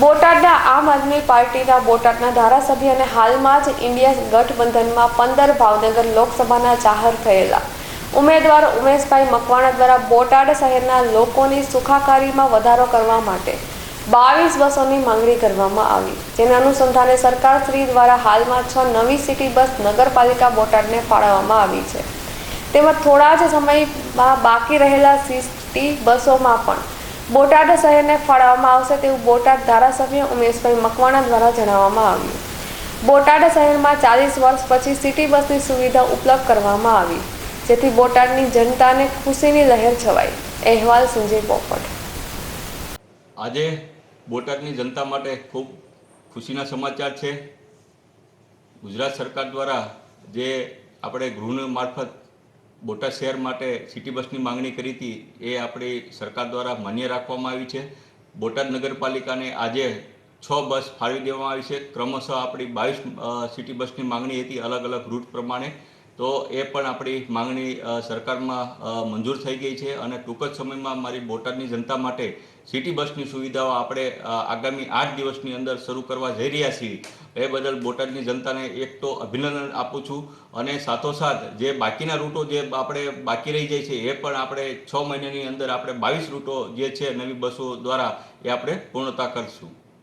બોટાદના આમ આદમી પાર્ટીના બોટાદના ધારાસભ્ય અને હાલમાં જ ઇન્ડિયા ગઠબંધનમાં પંદર ભાવનગર લોકસભાના જાહેર થયેલા. ઉમેદવાર ઉમેશભાઈ મકવાણા દ્વારા બોટાદ શહેરના લોકોની સુખાકારીમાં વધારો કરવા માટે બાવીસ બસોની માંગણી કરવામાં આવી. જેના અનુસંધાને સરકાર શ્રી દ્વારા હાલમાં છ નવી સિટી બસ નગરપાલિકા બોટાદને ફાળવવામાં આવી છે. તેમજ થોડા જ સમયમાં બાકી રહેલા સિટી બસોમાં પણ બોટાદ શહેરને ફાળવવામાં આવશે તેવું બોટાદ ધારાસભ્ય ઉમેશભાઈ મકવાણા દ્વારા જણાવવામાં આવ્યું. બોટાદ શહેરમાં ચાલીસ વર્ષ પછી સિટી બસની સુવિધા ઉપલબ્ધ કરવામાં આવી, જેથી બોટાદની જનતાને ખુશીની લહેર છવાઈ. અહેવાલ સંજય પોપટ. આજે બોટાદની જનતા માટે ખૂબ ખુશીના સમાચાર છે. ગુજરાત સરકાર દ્વારા જે આપણે ગૃહ મારફત બોટાદ શહેર માટે સિટી બસની માંગણી કરી હતી, એ આપણી સરકાર દ્વારા માન્ય રાખવામાં આવી છે. બોટાદ નગરપાલિકાને આજે છ બસ ફાળવી દેવામાં આવી છે. ક્રમશઃ આપણી બાવીસ સિટી બસની માંગણી હતી અલગ અલગ રૂટ પ્રમાણે. તો એ પણ આપણી માંગણી સરકારમાં મંજૂર થઈ ગઈ છે અને ટૂંક જ સમયમાં મારી બોટાદની જનતા માટે સિટી બસની સુવિધાઓ આપણે આગામી આઠ દિવસની અંદર શરૂ કરવા જઈ રહ્યા છીએ. એ બદલ બોટાદની જનતાને એક તો અભિનંદન આપું છું અને સાથોસાથ જે બાકીના રૂટો જે આપણે બાકી રહી જાય છે એ પણ આપણે છ મહિનાની અંદર આપણે બાવીસ રૂટો જે છે નવી બસો દ્વારા એ આપણે પૂર્ણતા કરીશું.